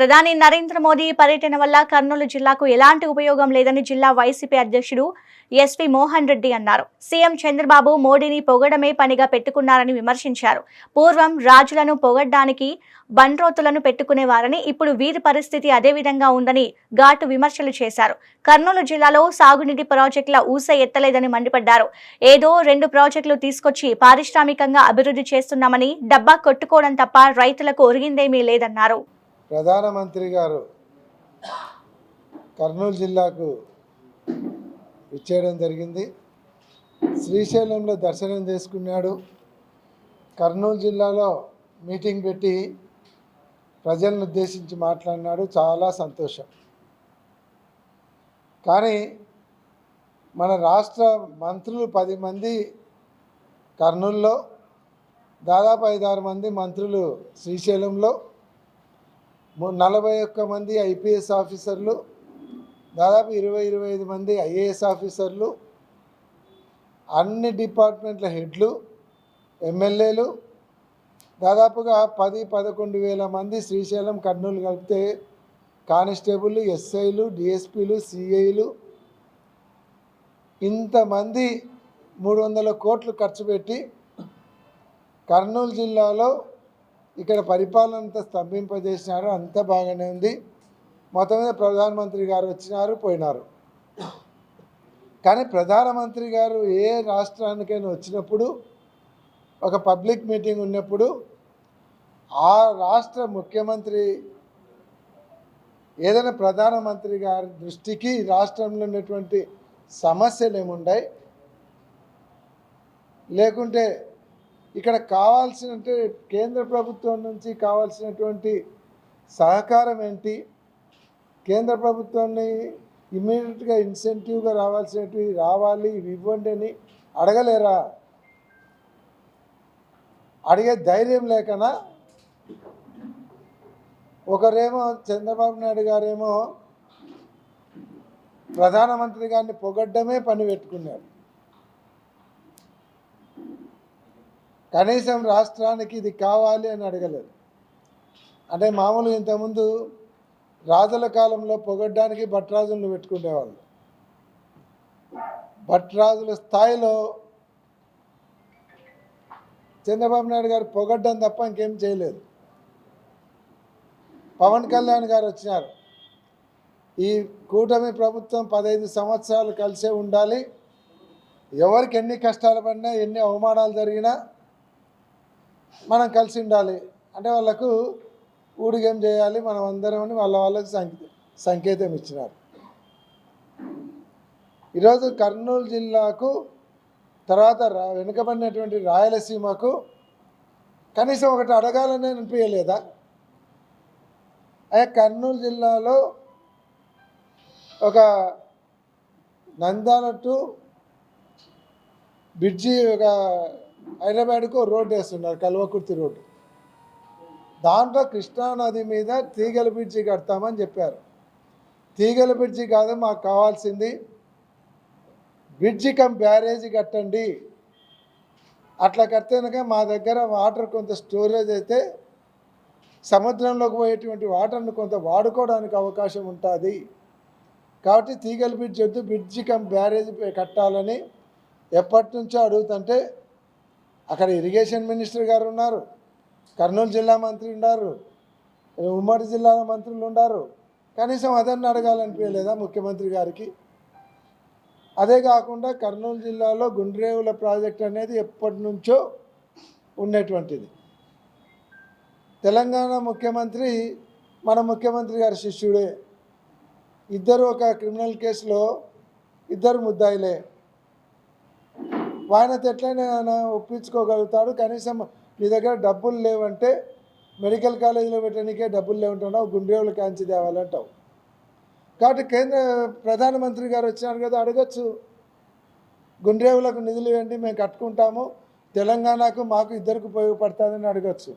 ప్రధాని నరేంద్ర మోదీ పర్యటన వల్ల కర్నూలు జిల్లాకు ఎలాంటి ఉపయోగం లేదని జిల్లా వైసీపీ అధ్యక్షుడు ఎస్వి మోహన్ రెడ్డి అన్నారు. సీఎం చంద్రబాబు మోడీని పొగడమే పనిగా పెట్టుకున్నారని విమర్శించారు. పూర్వం రాజులను పొగడ్డానికి బండ్రోతులను పెట్టుకునేవారని ఇప్పుడు వీరి పరిస్థితి అదే విధంగా ఉందని ఘాటు విమర్శలు చేశారు. కర్నూలు జిల్లాలో సాగునీటి ప్రాజెక్టుల ఊస ఎత్తలేదని మండిపడ్డారు. ఏదో రెండు ప్రాజెక్టులు తీసుకొచ్చి పారిశ్రామికంగా అభివృద్ధి చేస్తున్నామని డబ్బా కొట్టుకోవడం తప్ప రైతులకు ఒరిగిందేమీ లేదన్నారు. ప్రధానమంత్రి గారు కర్నూలు జిల్లాకు ఇచ్చేయడం జరిగింది. శ్రీశైలంలో దర్శనం చేసుకున్నాడు. కర్నూలు జిల్లాలో మీటింగ్ పెట్టి ప్రజలను ఉద్దేశించి మాట్లాడినాడు. చాలా సంతోషం. కానీ మన రాష్ట్ర మంత్రులు పది మంది కర్నూలులో దాదాపు ఐదారు మంది మంత్రులు శ్రీశైలంలో నలభై ఒక్క మంది ఐపీఎస్ ఆఫీసర్లు దాదాపు ఇరవై ఇరవై ఐదు మంది ఐఏఎస్ ఆఫీసర్లు అన్ని డిపార్ట్మెంట్ల హెడ్లు ఎమ్మెల్యేలు దాదాపుగా పది పదకొండు వేల మంది శ్రీశైలం కర్నూలు కలిపితే కానిస్టేబుల్ ఎస్ఐలు డిఎస్పీలు సిఐలు ఇంతమంది మూడు వందల కోట్లు ఖర్చు పెట్టి కర్నూలు జిల్లాలో ఇక్కడ పరిపాలన అంతా స్తంభింపజేసినారు అంత బాగానే ఉంది. మొత్తం మీద ప్రధానమంత్రి గారు వచ్చినారు పోయినారు. కానీ ప్రధానమంత్రి గారు ఏ రాష్ట్రానికైనా వచ్చినప్పుడు ఒక పబ్లిక్ మీటింగ్ ఉన్నప్పుడు ఆ రాష్ట్ర ముఖ్యమంత్రి ఏదైనా ప్రధానమంత్రి గారి దృష్టికి రాష్ట్రంలో ఉన్నటువంటి సమస్యలు ఏముంటాయి లేకుంటే ఇక్కడ కావాల్సిన అంటే కేంద్ర ప్రభుత్వం నుంచి కావాల్సినటువంటి సహకారం ఏంటి? కేంద్ర ప్రభుత్వాన్ని ఇమ్మీడియట్గా ఇన్సెంటివ్గా రావాల్సినవి రావాలి ఇవి ఇవ్వండి అని అడగలేరా? అడిగే ధైర్యం లేకనా? ఒకరేమో చంద్రబాబు నాయుడు గారేమో ప్రధానమంత్రి గారిని పొగడ్డమే పని పెట్టుకున్నారు. కనీసం రాష్ట్రానికి ఇది కావాలి అని అడగలేదు. అంటే మామూలు ఇంతకుముందు రాజుల కాలంలో పొగడ్డానికి భట్రాజులను పెట్టుకునేవాళ్ళు భట్రాజుల స్థాయిలో చంద్రబాబు నాయుడు గారు పొగడ్డం తప్ప ఇంకేం చేయలేదు. పవన్ కళ్యాణ్ గారు వచ్చినారు. ఈ కూటమి ప్రభుత్వం పదహైదు సంవత్సరాలు కలిసే ఉండాలి. ఎవరికి ఎన్ని కష్టాలు పడినా ఎన్ని అవమానాలు జరిగినా మనం కలిసి ఉండాలి. అంటే వాళ్ళకు ఊడిగేం చేయాలి? మనం అందరం అని వాళ్ళ వాళ్ళకి సంకేతం ఇచ్చినారు. ఈరోజు కర్నూలు జిల్లాకు తర్వాత వెనుకబడినటువంటి రాయలసీమకు కనీసం ఒకటి అడగాలని అనిపించలేదా? అయ్యా కర్నూలు జిల్లాలో ఒక నంద్యాల టు బ్రిడ్జి ఒక హైదరాబాద్కు రోడ్డు వేస్తున్నారు కల్వకుర్తి రోడ్డు. దాంట్లో కృష్ణానది మీద తీగల బ్రిడ్జి కడతామని చెప్పారు. తీగల బ్రిడ్జి కాదు మాకు కావాల్సింది బ్రిడ్జి కమ్ బ్యారేజీ కట్టండి. అట్లా కడితేనక మా దగ్గర వాటర్ కొంత స్టోరేజ్ అయితే సముద్రంలోకి పోయేటువంటి వాటర్ను కొంత వాడుకోవడానికి అవకాశం ఉంటుంది. కాబట్టి తీగల బ్రిడ్జ్ వద్దు బ్రిడ్జి కమ్ బ్యారేజ్ కట్టాలని ఎప్పటి నుంచో అడుగుతుంటే అక్కడ ఇరిగేషన్ మినిస్టర్ గారు ఉన్నారు. కర్నూలు జిల్లా మంత్రి ఉన్నారు ఉమ్మడి జిల్లాల మంత్రులు ఉన్నారు కనీసం అదన్ని అడగాలనిపించలేదా ముఖ్యమంత్రి గారికి? అదే కాకుండా కర్నూలు జిల్లాలో గుండ్రేవుల ప్రాజెక్ట్ అనేది ఎప్పటి నుంచో ఉన్నటువంటిది తెలంగాణ ముఖ్యమంత్రి మన ముఖ్యమంత్రి గారి శిష్యుడే. ఇద్దరు ఒక క్రిమినల్ కేసులో ఇద్దరు ముద్దాయిలే. ఆయనతో ఎట్లయినా ఒప్పించుకోగలుగుతాడు. కనీసం నీ దగ్గర డబ్బులు లేవంటే మెడికల్ కాలేజీలో పెట్టడానికే డబ్బులు లేవంటున్నావు గుండ్రేవులు కాంచి తేవాలంటావు. కాబట్టి కేంద్ర ప్రధానమంత్రి గారు వచ్చినారు కదా అడగచ్చు. గుండ్రేవులకు నిధులు ఇవ్వండి మేము కట్టుకుంటాము. తెలంగాణకు మాకు ఇద్దరికి ఉపయోగపడుతుందని అడగచ్చు.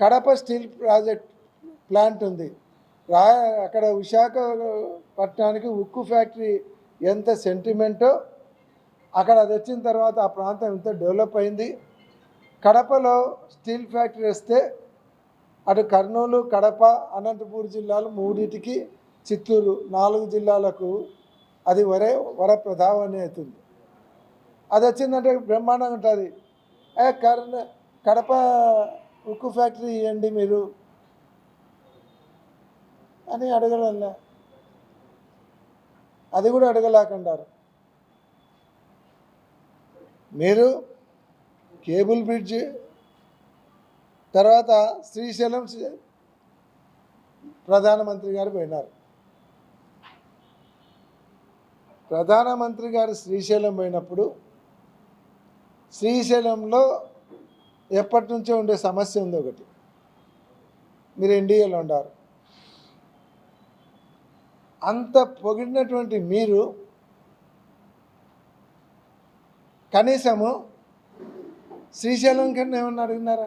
కడప స్టీల్ ప్రాజెక్ట్ ప్లాంట్ ఉంది. రా అక్కడ విశాఖపట్నానికి ఉక్కు ఫ్యాక్టరీ ఎంత సెంటిమెంటో అక్కడ అది వచ్చిన తర్వాత ఆ ప్రాంతం ఇంత డెవలప్ అయింది. కడపలో స్టీల్ ఫ్యాక్టరీ వస్తే అటు కర్నూలు కడప అనంతపూర్ జిల్లాలు మూడింటికి చిత్తూరు నాలుగు జిల్లాలకు అది వరే వర ప్రధావని అవుతుంది అది వచ్చిందంటే బ్రహ్మాండంగా ఉంటుంది. ఏ కర్ణ కడప ఉక్కు ఫ్యాక్టరీ ఇవ్వండి మీరు అని అడగడంలే. అది కూడా అడగలేకుండారు మీరు కేబుల్ బ్రిడ్జ్ తర్వాత శ్రీశైలం ప్రధానమంత్రి గారు పోయినారు. ప్రధానమంత్రి గారు శ్రీశైలం పోయినప్పుడు శ్రీశైలంలో ఎప్పటి నుంచో ఉండే సమస్య ఉంది ఒకటి. మీరు ఎన్డీఏలో ఉన్నారు అంత పొగిడినటువంటి మీరు కనీసము శ్రీశైలం కన్నా ఏమన్నా అడిగినారా?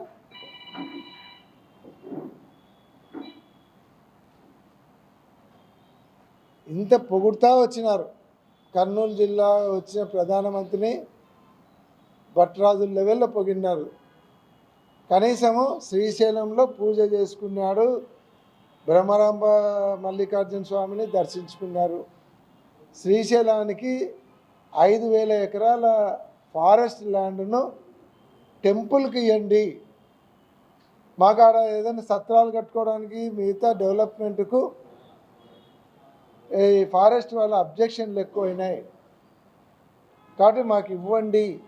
ఇంత పొగుడుతా వచ్చినారు. కర్నూలు జిల్లా వచ్చిన ప్రధానమంత్రిని భట్రాజు లెవెల్లో పొగిడినారు. కనీసము శ్రీశైలంలో పూజ చేసుకున్నాడు బ్రహ్మరాంబ మల్లికార్జున స్వామిని దర్శించుకున్నారు. శ్రీశైలానికి ఐదు వేల ఎకరాల ఫారెస్ట్ ల్యాండ్ను టెంపుల్కి ఇవ్వండి మాకు ఆడ ఏదైనా సత్రాలు కట్టుకోవడానికి మిగతా డెవలప్మెంట్కు ఈ ఫారెస్ట్ వాళ్ళ అబ్జెక్షన్లు ఎక్కువైనాయి. కాబట్టి మాకు ఇవ్వండి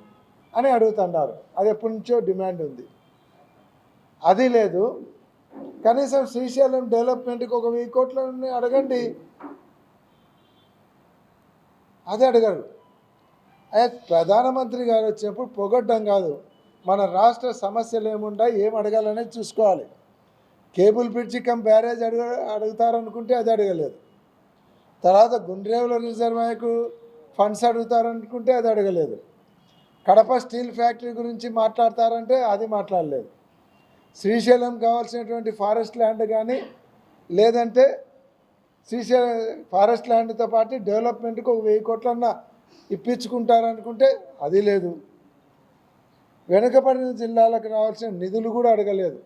అని అడుగుతున్నారు. అది ఎప్పటి నుంచో డిమాండ్ ఉంది. అది లేదు. కనీసం శ్రీశైలం డెవలప్మెంట్కి ఒక వెయ్యి కోట్లని అడగండి. అది అడగరు. ప్రధానమంత్రి గారు వచ్చినప్పుడు పొగడ్డం కాదు. మన రాష్ట్ర సమస్యలు ఏముండా ఏం అడగాలనేది చూసుకోవాలి. కేబుల్ బ్రిడ్జి కమ్ బ్యారేజ్ అడుగు అడుగుతారనుకుంటే అది అడగలేదు. తర్వాత గుండ్రేవుల రిజర్వాయర్కు ఫండ్స్ అడుగుతారనుకుంటే అది అడగలేదు. కడప స్టీల్ ఫ్యాక్టరీ గురించి మాట్లాడతారంటే అది మాట్లాడలేదు. శ్రీశైలం కావాల్సినటువంటి ఫారెస్ట్ ల్యాండ్ కానీ లేదంటే శ్రీశైలం ఫారెస్ట్ ల్యాండ్తో పాటు డెవలప్మెంట్కు ఒక వెయ్యి కోట్లన్నా ఇప్పించుకుంటారనుకుంటే అది లేదు. వెనుకబడిన జిల్లాలకు రావాల్సిన నిధులు కూడా అడగలేదు.